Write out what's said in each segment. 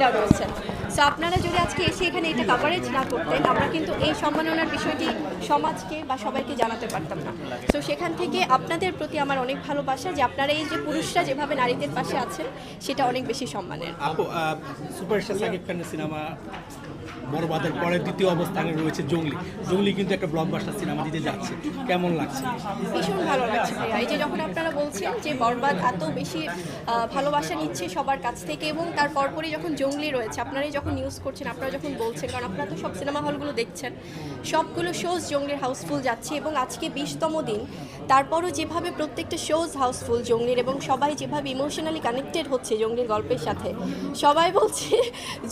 শিল্পীরা রয়েছেন সো আপনারা যদি আজকে এসে এখানে এটা কাভারেজ না করতেন আমরা কিন্তু এই সম্মাননার বিষয়টি সমাজকে বা সবাইকে জানাতে পারতাম না। তো সেখান থেকে আপনাদের প্রতি আমার অনেক ভালোবাসা যে আপনারা এই যে পুরুষরা যেভাবে নারীদের পাশে আছেন সেটা অনেক বেশি সম্মানের। আপু সুপারস্টার সাকিব খানের সিনেমা বড়বাদের পরে দ্বিতীয় অবস্থানে রয়েছে জঙ্গলি। জঙ্গলি কিন্তু একটা ব্লকবাস্টার সিনেমা দিতে যাচ্ছে। কেমন লাগছে? ভীষণ ভালো লাগছে ভাইয়া। এই যে যখন আপনারা বলছেন যে বরবাদ এত বেশি ভালোবাসা নিচ্ছে সবার কাছ থেকে এবং তার পরপরই যখন জঙ্গলি রয়েছে আপনারাই যখন নিউজ করছেন, আপনারা যখন বলছেন, কারণ আপনারা তো সব সিনেমা হলগুলো দেখছেন, সবগুলো শোজ জঙ্গের হাউসফুল যাচ্ছে এবং আজকে বিশতম দিন। তারপরও যেভাবে প্রত্যেকটা শোজ হাউসফুল জঙ্গলির এবং সবাই যেভাবে ইমোশনালি কানেক্টেড হচ্ছে জঙ্গলির গল্পের সাথে, সবাই বলছে,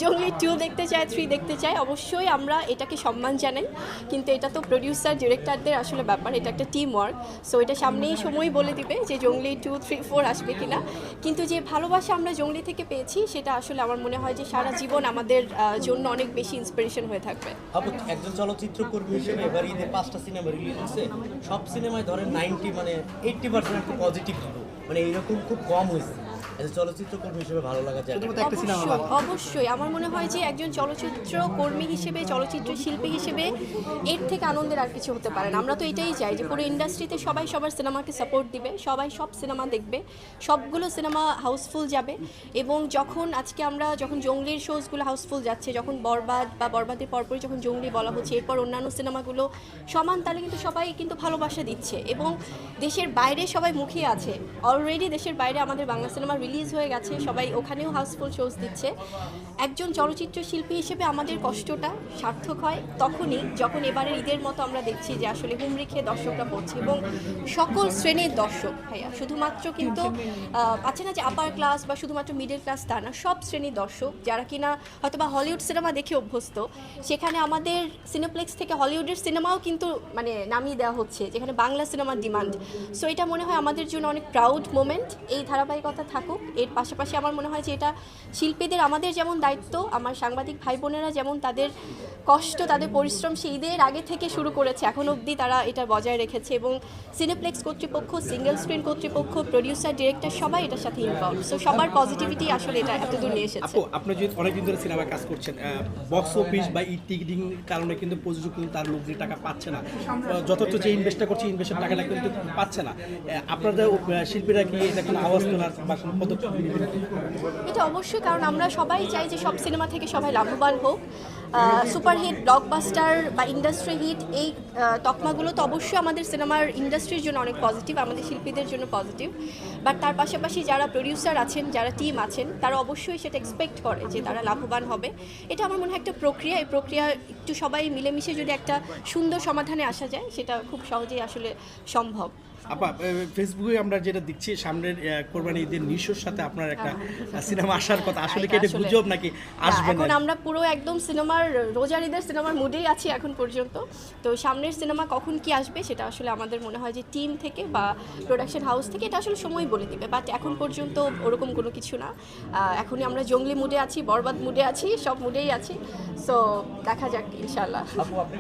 জঙ্গলি টু দেখতে চায় থ্রি দেখতে চায়। অবশ্যই আমরা এটাকে সম্মান জানাই, কিন্তু এটা তো প্রডিউসার ডিরেক্টরদের আসলে ব্যাপার, এটা একটা টিম ওয়ার্ক সো এটা সামনেই সময় বলে দিবে যে জঙ্গলি টু থ্রি ফোর আসবে কিনা। কিন্তু যে ভালোবাসা আমরা জঙ্গলি থেকে পেয়েছি, সেটা আসলে আমার মনে হয় যে সারা জীবন আমাদের জন্য অনেক বেশি ইন্সপিরেশন হয়ে থাকবে। একজন চলচ্চিত্র কর্মী হিসেবে এবার ঈদে পাঁচটা সিনেমা রিলিজ হচ্ছে সব সিনেমায় ধরেন নাইনটি মানে এইটটি পার্সেন্ট একটু পজিটিভ হবে মানে এইরকম খুব কম হয়েছে। চলচ্চিত্র কর্মী হিসেবে ভালো লাগা যায় শুধুমাত্র একটা সিনেমা অবশ্যই আমার মনে হয় যে একজন চলচ্চিত্র কর্মী হিসেবে চলচ্চিত্র শিল্পী হিসেবে এর থেকে আনন্দের আর কিছু হতে পারে না। আমরা তো এটাই চাই যে পুরো ইন্ডাস্ট্রিতে সবাই সবার সিনেমাকে সাপোর্ট দিবে সবাই সব সিনেমা দেখবে সবগুলো সিনেমা হাউসফুল যাবে এবং যখন আজকে আমরা যখন জঙ্গলির শোজগুলো হাউসফুল যাচ্ছে যখন বরবাদ বা বরবাদের পরপরই যখন জঙ্গলি বলা হচ্ছে এরপর অন্যান্য সিনেমাগুলো সমান তালে কিন্তু সবাই কিন্তু ভালোবাসা দিচ্ছে এবং দেশের বাইরে সবাই মুখিয়ে আছে। অলরেডি দেশের বাইরে আমাদের বাংলা সিনেমা রিলিজ হয়ে গেছে, সবাই ওখানেও হাউসফুল শোজ দিচ্ছে। একজন চলচ্চিত্র শিল্পী হিসেবে আমাদের কষ্টটা সার্থক হয় তখনই যখন এবারে ঈদের মতো আমরা দেখছি যে আসলে হুমড়ি খেয়ে দর্শকরা পড়ছে এবং সকল শ্রেণির দর্শক ভাইয়া, শুধুমাত্র কিন্তু আছে না যে আপার ক্লাস বা শুধুমাত্র মিডল ক্লাস তা না, সব শ্রেণির দর্শক যারা কিনা হয়তো বা হলিউড সিনেমা দেখে অভ্যস্ত, সেখানে আমাদের সিনেপ্লেক্স থেকে হলিউডের সিনেমাও কিন্তু মানে নামিয়ে দেওয়া হচ্ছে, যেখানে বাংলা সিনেমার ডিমান্ড সো এটা মনে হয় আমাদের জন্য অনেক প্রাউড মোমেন্ট এই ধারাবাহিকতা থাকুক। এর পাশাপাশি আমার মনে হয় যে এটা শিল্পীদের, আমাদের যেমন দায়িত্ব, আমার সাংবাদিক ভাই বোনেরা যেমন তাদের কষ্ট, তাদের পরিশ্রম সেই ঈদের আগে থেকে শুরু করেছে, এখন অবধি তারা এটা বজায় রেখেছে এবং সিনেপ্লেক্স কর্তৃপক্ষ সিঙ্গেল স্ক্রিন কর্তৃপক্ষ প্রডিউসার ডিরেক্টর সবাই এটার সাথে ইনভলভ সো সবার পজিটিভিটি আসলে এটা এতদূর নিয়ে এসেছে। আপু, আপনি যদি অনেকদিন ধরে সিনেমা কাজ করছেন বক্স অফিস বা ই টিকিটিং কারণে কিন্তু প্রযোজক কিন্তু তার লোক টাকা পাচ্ছে না। যথার্থ যে ইনভেস্টটা করছে ইনভেস্টের টাকাটা কিন্তু পাচ্ছে না। আপনাদের শিল্পীরা কি এটা কোনো আওয়াজ তোলার বা এটা অবশ্যই, কারণ আমরা সবাই চাই যে সব সিনেমা থেকে সবাই লাভবান হোক। সুপারহিট ব্লকবাস্টার বা ইন্ডাস্ট্রি হিট এই তকমাগুলো তো অবশ্যই আমাদের সিনেমার ইন্ডাস্ট্রির জন্য অনেক পজিটিভ আমাদের শিল্পীদের জন্য পজিটিভ বাট তার পাশাপাশি যারা প্রডিউসার আছেন, যারা টিম আছেন, তারা অবশ্যই সেটা এক্সপেক্ট করে যে তারা লাভবান হবে। এটা আমার মনে হয় একটা প্রক্রিয়া। এই প্রক্রিয়া একটু সবাই মিলেমিশে যদি একটা সুন্দর সমাধানে আসা যায়, সেটা খুব সহজেই আসলে সম্ভব। আপা ফেসবুকে আমরা যেটা দেখছি সামনের কোরবানি ঈদের নিশোর সাথে আপনার একটা সিনেমা আসার কথা। আসলে কি এটা গুজব নাকি আসবে এখন আমরা পুরো একদম সিনেমার রোজার ঈদের সিনেমার মুডেই আছি এখন পর্যন্ত। তো সামনের সিনেমা কখন কি আসবে সেটা আসলে আমাদের মনে হয় যে টিম থেকে বা প্রোডাকশন হাউস থেকে এটা আসলে সময় বলে দিবে। বাট এখন পর্যন্ত ওরকম কোনো কিছু না। এখনই আমরা জঙ্গলি মুডে আছি বরবাদ মুডে আছি সব মুডেই আছি। সো দেখা যাক ইনশাল্লাহ আপু আপনি